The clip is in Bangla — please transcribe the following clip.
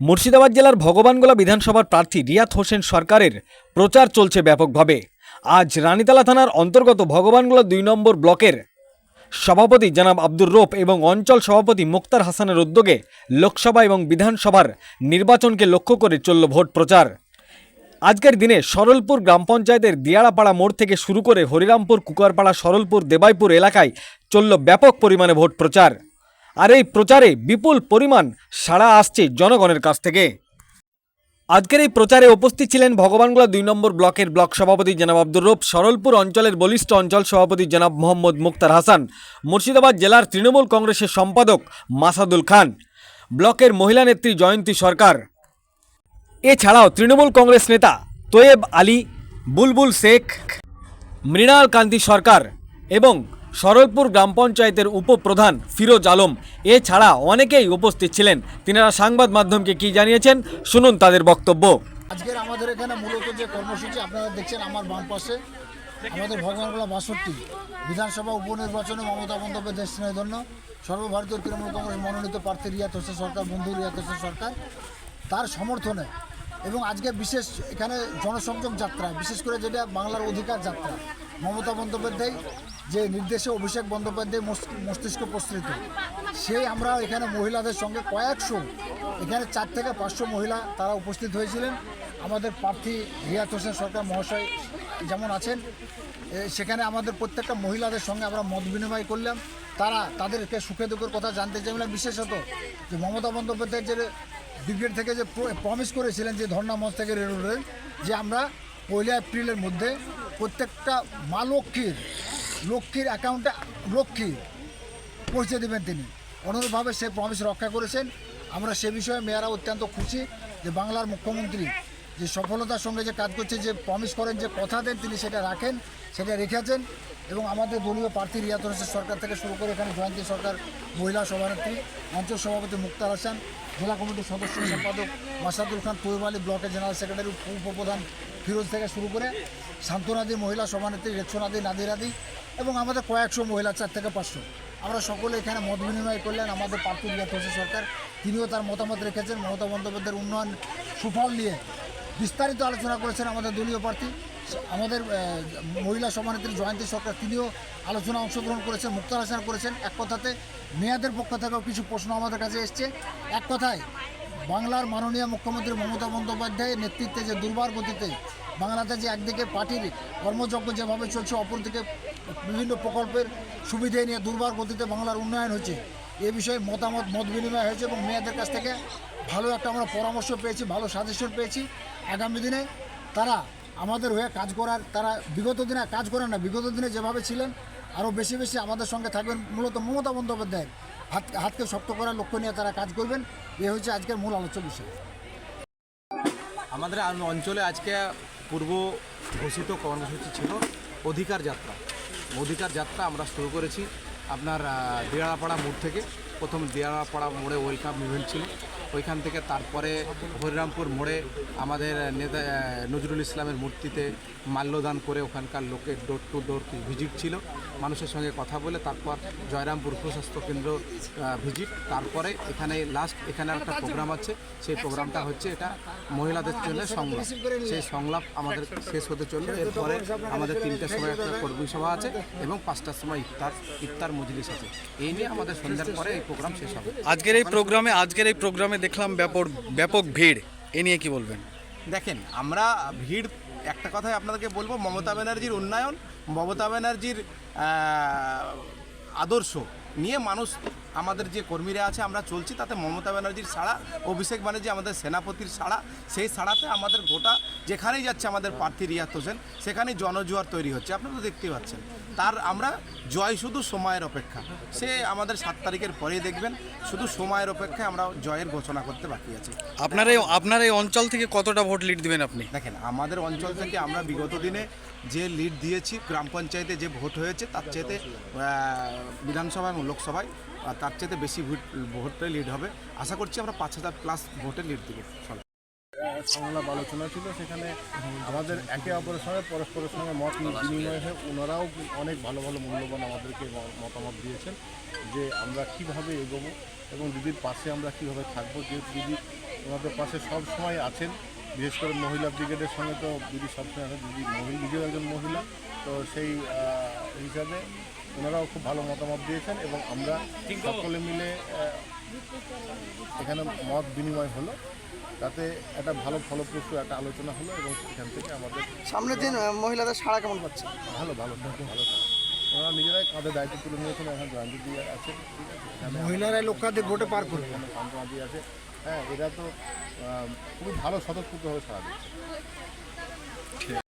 মুর্শিদাবাদ জেলার ভগবানগোলা বিধানসভার প্রার্থী রিয়াত হোসেন সরকারের প্রচার চলছে ব্যাপকভাবে। আজ রানীতলা থানার অন্তর্গত ভগবানগোলা দুই নম্বর ব্লকের সভাপতি জনাব আব্দুর রোপ এবং অঞ্চল সভাপতি মুক্তার হাসানের উদ্যোগে লোকসভা এবং বিধানসভার নির্বাচনকে লক্ষ্য করে চলল ভোট প্রচার। আজকের দিনে সরলপুর গ্রাম পঞ্চায়েতের দিয়াড়াপাড়া মোড় থেকে শুরু করে হরিরামপুর, কুকারপাড়া, সরলপুর, দেবাইপুর এলাকায় চলল ব্যাপক পরিমাণে ভোট প্রচার। আর এই প্রচারে বিপুল পরিমাণ সাড়া আসছে জনগণের কাছ থেকে। আজকের এই প্রচারে উপস্থিত ছিলেন ভগবানগোলা দুই নম্বর ব্লকের ব্লক সভাপতি জনাব আব্দুর রব, সরলপুর অঞ্চলের বলিষ্ঠ অঞ্চল সভাপতি জনাব মোহাম্মদ মুক্তার হাসান, মুর্শিদাবাদ জেলার তৃণমূল কংগ্রেসের সম্পাদক মাসাদুল খান, ব্লকের মহিলা নেত্রী জয়ন্তী সরকার। এছাড়াও তৃণমূল কংগ্রেস নেতা তোয়েব আলী, বুলবুল শেখ, মৃণাল কান্তি সরকার এবং সরলপুর গ্রাম পঞ্চায়েতের উপপ্রধান ফিরোজ আলম। এছাড়া অনেকেই উপস্থিত ছিলেন। তিনারা সংবাদ মাধ্যমকে কি জানিয়েছেন, শুনুন তাদের বক্তব্য। আজকের আমাদের এখানে মূলত যে কর্মসূচি, আপনারা দেখছেন আমার বাম পাশে, আমাদের ভগবানগোলা বাষট্টি, বিধানসভা উপনির্বাচনে মমতা বন্দ্যোপাধ্যায় স্নেহের জন্য, সর্বভারতীয় তৃণমূল কংগ্রেস মনোনীত প্রার্থী রিয়াত হোসেন সরকার, বন্ধু রিয়াত হোসেন সরকার, তার সমর্থনে এবং আজকে বিশেষ এখানে জনসংযোগ যাত্রা, বিশেষ করে যেটা বাংলার অধিকার যাত্রা মমতা বন্দ্যোপাধ্যায় যে নির্দেশে অভিষেক বন্দ্যোপাধ্যায় মস্ত- মস্তিষ্ক প্রসৃত সেই আমরা এখানে মহিলাদের সঙ্গে কয়েকশো, এখানে চার থেকে পাঁচশো মহিলা তারা উপস্থিত হয়েছিলেন। আমাদের প্রার্থী রিয়াত হোসেন সরকার মহাশয় যেমন আছেন সেখানে আমাদের প্রত্যেকটা মহিলাদের সঙ্গে আমরা মত বিনিময় করলাম। তারা তাদেরকে সুখে দুঃখের কথা জানতে চাইলাম। বিশেষত যে মমতা বন্দ্যোপাধ্যায় যে ব্রিগেড থেকে যে প্রমিস করেছিলেন যে ধর্ণা মঞ্চ থেকে রেলওয়ে, যে আমরা পয়লা এপ্রিলের মধ্যে প্রত্যেকটা মা লক্ষ্মীর লক্ষ্মীর অ্যাকাউন্টে লক্ষ্মী পৌঁছে দেবেন তিনি। অনুরূপভাবে সে প্রমিস রক্ষা করেছেন। আমরা সে বিষয়ে মেয়েরা অত্যন্ত খুশি যে বাংলার মুখ্যমন্ত্রী যে সফলতার সঙ্গে যে কাজ করছে, যে প্রমিস করেন, যে কথা দেন, তিনি সেটা রাখেন, সেটা রেখেছেন এবং আমাদের দলীয় প্রার্থী রিয়াত হোসেন সরকার থেকে শুরু করে এখানে জয়ন্তী সরকার, মহিলা সভানেত্রী অঞ্চল সভাপতি মুক্তার হাসান, জেলা কমিটির সদস্য সম্পাদক মাসাদুল খান তৈব ব্লকের জেনারেল সেক্রেটারি, উপপ্রধান ফিরোজ থেকে শুরু করে শান্তনাদি মহিলা সভানেত্রী রেক্ষনাদি নাদিরাদি এবং আমাদের কয়েকশো মহিলা, চার থেকে পাঁচশো। আমরা সকলে এখানে মত বিনিময় করলেন, আমাদের প্রার্থী রিয়াত হোসেন সরকার, তিনিও তার মতামত রেখেছেন। মমতা বন্দ্যোপাধ্যায়ের উন্নয়ন সুফল নিয়ে বিস্তারিত আলোচনা করেছেন আমাদের দলীয় প্রার্থী। আমাদের মহিলা সভানেত্রী জয়ন্তী সরকার, তিনিও আলোচনা অংশগ্রহণ করেছেন, মুক্তার হাসান করেছেন। এক কথাতে, মেয়াদের পক্ষ থেকেও কিছু প্রশ্ন আমাদের কাছে এসছে। এক কথায়, বাংলার মাননীয় মুখ্যমন্ত্রী মমতা বন্দ্যোপাধ্যায়ের নেতৃত্বে যে দুর্বার গতিতে বাংলাতে যে একদিকে পার্টির কর্মযজ্ঞ যেভাবে চলছে, অপরদিকে বিভিন্ন প্রকল্পের সুবিধে নিয়ে দুর্বার গতিতে বাংলার উন্নয়ন হচ্ছে এ বিষয়ে মতামত, মত বিনিময় হয়েছে এবং মেয়েদের কাছ থেকে ভালো একটা আমরা পরামর্শ পেয়েছি, ভালো সাজেশন পেয়েছি। আগামী দিনে তারা আমাদের হয়ে কাজ করার, তারা বিগত দিনে কাজ করেন না, বিগত দিনে যেভাবে ছিলেন আরও বেশি বেশি আমাদের সঙ্গে থাকবেন। মূলত মমতা বন্দ্যোপাধ্যায়ের হাত, হাতকে শক্ত করার লক্ষ্য নিয়ে তারা কাজ করবেন। এ হচ্ছে আজকের মূল আলোচ্য বিষয়। আমাদের অঞ্চলে আজকে পূর্ব ঘোষিত কর্মসূচি ছিল অধিকার যাত্রা। অধিকার যাত্রা আমরা শুরু করেছি। আপনার আহ, মোড় থেকে। প্রথম দিয়াড়াপাড়া মোড়ে ওয়েলকাম ইভেন্ট ছিল। ওইখান থেকে তারপরে হরিরামপুর মোড়ে আমাদের নেতা নজরুল ইসলামের মূর্তিতে মাল্যদান করে ওখানকার লোকের ডোর টু ডোর ভিজিট ছিল। মানুষের সঙ্গে কথা বলে তারপর জয়রামপুর উপস্বাস্থ্য কেন্দ্র ভিজিট তারপরে এখানে লাস্ট এখানে একটা প্রোগ্রাম আছে। সেই প্রোগ্রামটা হচ্ছে এটা মহিলাদের জন্য সংলাপ। সেই সংলাপ আমাদের শেষ হতে চলল। এরপরে আমাদের তিনটার সময় একটা কর্মী সভা আছে এবং পাঁচটার সময় ইফতার ইফতার মজলিস আছে। এই নিয়ে আমাদের সন্ধ্যার পরে এই প্রোগ্রাম শেষ হবে। আজকের এই প্রোগ্রামে আজকের এই প্রোগ্রামে দেখলাম ব্যাপক ব্যাপক ভিড়। এ নিয়ে কি বলবেন? দেখেন আমরা ভিড় একটা কথাই আপনাদেরকে বলব মমতা ব্যানার্জির উন্নয়ন মমতা ব্যানার্জির আদর্শ নিয়ে মানুষ আমাদের যে কর্মীরা আছে আমরা চলছি তাতে মমতা ব্যানার্জির সাড়া অভিষেক ব্যানার্জি আমাদের সেনাপতির সাড়া সেই সাড়াতে আমাদের গোটা যেখানেই যাচ্ছে আমাদের প্রার্থী রিয়াত হোসেন সেখানেই জনজোয়ার তৈরি হচ্ছে। আপনারা তো দেখতেই পাচ্ছেন। তার আমরা জয় শুধু সময়ের অপেক্ষা। সে আমাদের সাত তারিখের পরেই দেখবেন শুধু সময়ের অপেক্ষায় আমরা জয়ের ঘোষণা করতে বাকি আছে। আপনার এই আপনার এই অঞ্চল থেকে কতটা ভোট লিড দিবেন আপনি? দেখেন আমাদের অঞ্চল থেকে আমরা বিগত দিনে যে লিড দিয়েছি গ্রাম পঞ্চায়েতে যে ভোট হয়েছে তার চেয়েতে আহ, বিধানসভা এবং লোকসভায় তার চেয়েতে বেশি ভোট ভোটে লিড হবে। আশা করছি আমরা পাঁচ হাজার প্লাস ভোটে লিড দেবো সংলাপ আলোচনা ছিল, সেখানে আমাদের একে অপরের সঙ্গে, পরস্পরের সঙ্গে মত বিনিময় হয়ে। ওনারাও অনেক ভালো ভালো মূল্যবান আমাদেরকে মতামত দিয়েছেন যে আমরা কীভাবে এগোবো এবং দিদির পাশে আমরা কীভাবে থাকব। যে দিদি ওনাদের পাশে সব সময় আছেন, বিশেষ করে মহিলা ব্রিগেডের সঙ্গে তো দিদি সবসময় আছেন, দিদি মহিলা নিজেও একজন মহিলা। তো সেই হিসাবে ওনারাও খুব ভালো মতামত দিয়েছেন এবং আমরা সকলে মিলে এখানে মত বিনিময় হলো। তাতে একটা ভালো ফলপ্রসূ একটা আলোচনা হলো এবং সেখান থেকে আমাদের সামনের দিন মহিলাদের সাড়া কেমন পাচ্ছে ভালো ভালো ভালো থাকে ওনারা নিজেরাই কাঁধে দায়িত্ব তুলে নিয়েছেন এখন জয়ন্তী দিয়ে আছে ঠিক আছে? মহিলারাই লক্ষাধিক ভোটে পার করবে। এখানে সান্ত্বনা দিয়ে আছে। হ্যাঁ এরা তো খুবই ভালো স্বতঃস্ফূর্তভাবে সারা দিচ্ছে।